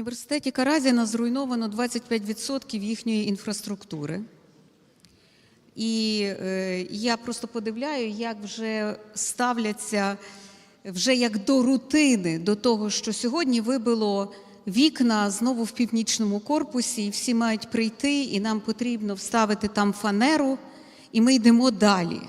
університеті Каразіна зруйновано 25% їхньої інфраструктури. І е, я просто подивляю, як вже ставляться вже як до рутини, до того, що сьогодні вибило вікна знову в північному корпусі, і всі мають прийти, і нам потрібно вставити там фанеру, і ми йдемо далі.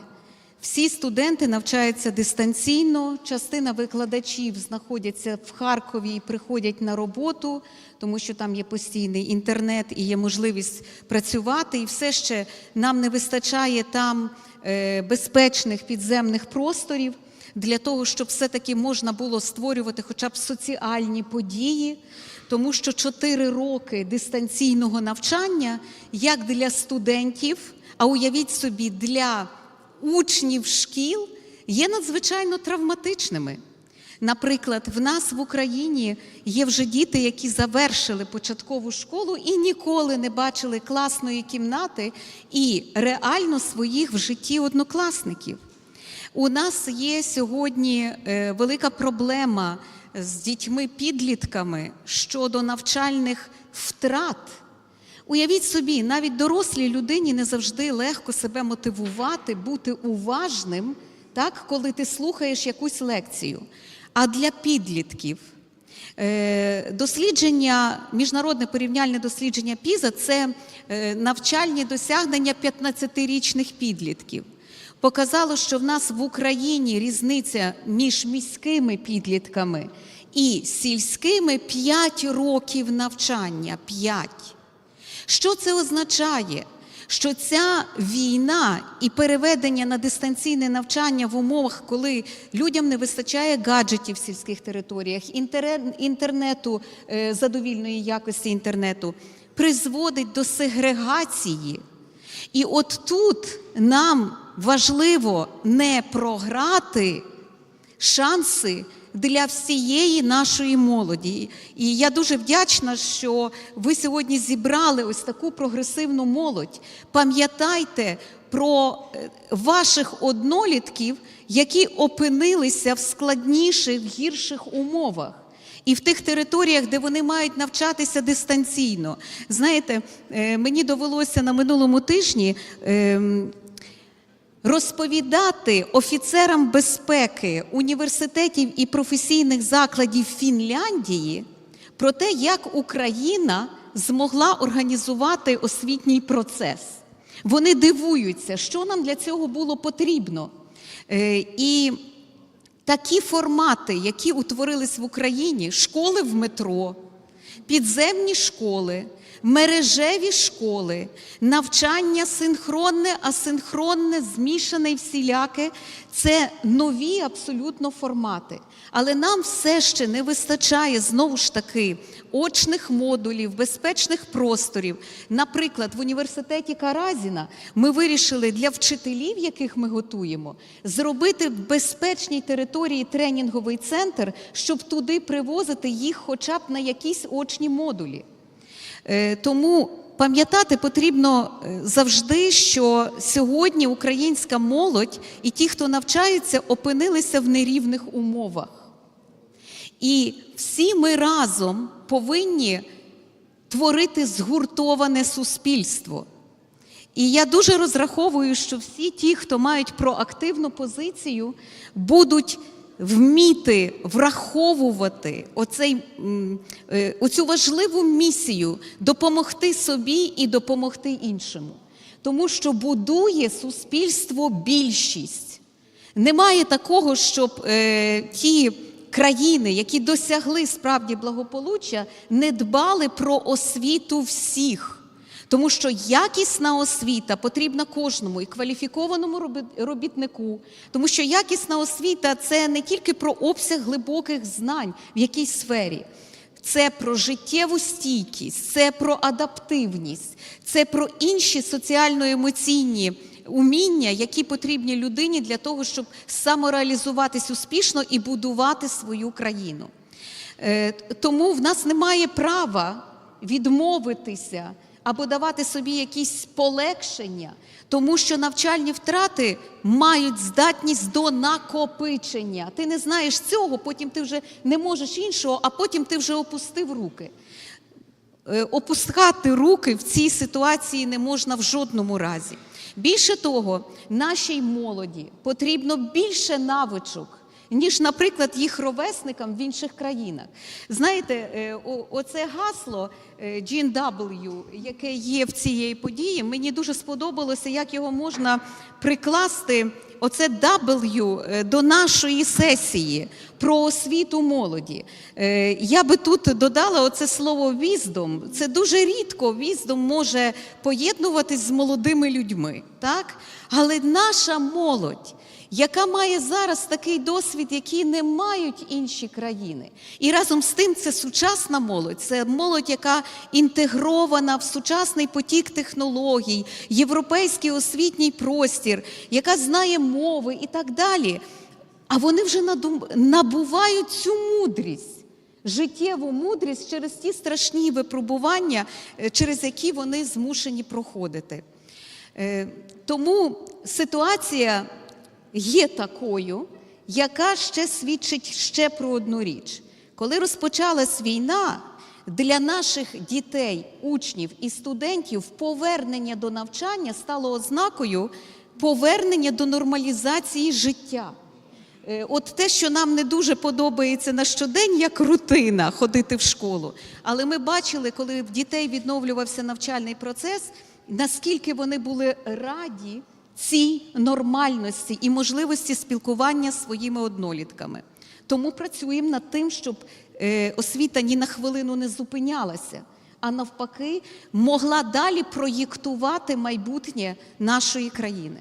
Всі студенти навчаються дистанційно. Частина викладачів знаходяться в Харкові і приходять на роботу, тому що там є постійний інтернет і є можливість працювати. І все ще нам не вистачає там е, безпечних підземних просторів для того, щоб все-таки можна було створювати хоча б соціальні події. Тому що 4 роки дистанційного навчання як для студентів, а уявіть собі, для учнів шкіл є надзвичайно травматичними. Наприклад, в нас в Україні є вже діти, які завершили початкову школу і ніколи не бачили класної кімнати і реально своїх в житті однокласників. У нас є сьогодні е, велика проблема з дітьми-підлітками щодо навчальних втрат. Уявіть собі, навіть дорослій людині не завжди легко себе мотивувати, бути уважним, так, коли ти слухаєш якусь лекцію. А для підлітків е, дослідження, міжнародне порівняльне дослідження ПІЗа це е, навчальні досягнення 15-річних підлітків. Показало, що в нас в Україні різниця між міськими підлітками і сільськими 5 років навчання. 5. Що це означає? Що ця війна і переведення на дистанційне навчання в умовах, коли людям не вистачає гаджетів в сільських територіях, інтернету, е, задовільної якості інтернету, призводить до сегрегації. І от тут нам важливо не програти шанси для всієї нашої молоді. І я дуже вдячна, що ви сьогодні зібрали ось таку прогресивну молодь. Пам'ятайте про е, ваших однолітків, які опинилися в складніших, гірших умовах. І в тих територіях, де вони мають навчатися дистанційно. Знаєте, е, мені довелося на минулому тижні ем, розповідати офіцерам безпеки університетів і професійних закладів Фінляндії про те, як Україна змогла організувати освітній процес. Вони дивуються, що нам для цього було потрібно. Е, І такі формати, які утворились в Україні, школи в метро, підземні школи, мережеві школи, навчання синхронне, асинхронне, змішане і всіляке це нові абсолютно формати. Але нам все ще не вистачає знову ж таки очних модулів, безпечних просторів. Наприклад, в університеті Каразіна ми вирішили для вчителів, яких ми готуємо, зробити в безпечній території тренінговий центр, щоб туди привозити їх хоча б на якісь очні модулі. Е, Тому пам'ятати потрібно е, завжди, що сьогодні українська молодь і ті, хто навчаються, опинилися в нерівних умовах. І всі ми разом повинні творити згуртоване суспільство. І я дуже розраховую, що всі ті, хто мають проактивну позицію, будуть вміти враховувати оцей, е, оцю важливу місію допомогти собі і допомогти іншому. Тому що будує суспільство більшість. Немає такого, щоб е, ті країни, які досягли справді благополуччя, не дбали про освіту всіх. Тому що якісна освіта потрібна кожному і кваліфікованому робітнику. Тому що якісна освіта це не тільки про обсяг глибоких знань в якійсь сфері. Це про життєву стійкість, це про адаптивність, це про інші соціально-емоційні уміння, які потрібні людині для того, щоб самореалізуватись успішно і будувати свою країну. Е, Тому в нас немає права відмовитися або давати собі якісь полегшення, тому що навчальні втрати мають здатність до накопичення. Ти не знаєш цього, потім ти вже не можеш іншого, а потім ти вже опустив руки. Е, Опускати руки в цій ситуації не можна в жодному разі. Більше того, нашій молоді потрібно більше навичок, ніж, наприклад, їх ровесникам в інших країнах. Знаєте, е, оце гасло е, GNW, яке є в цієї події, мені дуже сподобалося, як його можна прикласти. Оце W е, до нашої сесії про освіту молоді. Е, Я би тут додала оце слово віздом. Це дуже рідко віздом може поєднуватись з молодими людьми, так? Але наша молодь, яка має зараз такий досвід, який не мають інші країни. І разом з тим це сучасна молодь, це молодь, яка інтегрована в сучасний потік технологій, європейський освітній простір, яка знає мови і так далі. А вони вже набувають цю мудрість. Життєву мудрість через ті страшні випробування, е, через які вони змушені проходити. Е, Тому ситуація є такою, яка ще свідчить ще про одну річ. Коли розпочалась війна, для наших дітей, учнів і студентів повернення до навчання стало ознакою повернення до нормалізації життя. Е, От те, що нам не дуже подобається на щодень, як рутина ходити в школу. Але ми бачили, коли в дітей відновлювався навчальний процес, наскільки вони були раді цій нормальності і можливості спілкування з своїми однолітками. Тому працюємо над тим, щоб е, освіта ні на хвилину не зупинялася, а навпаки, могла далі проєктувати майбутнє нашої країни.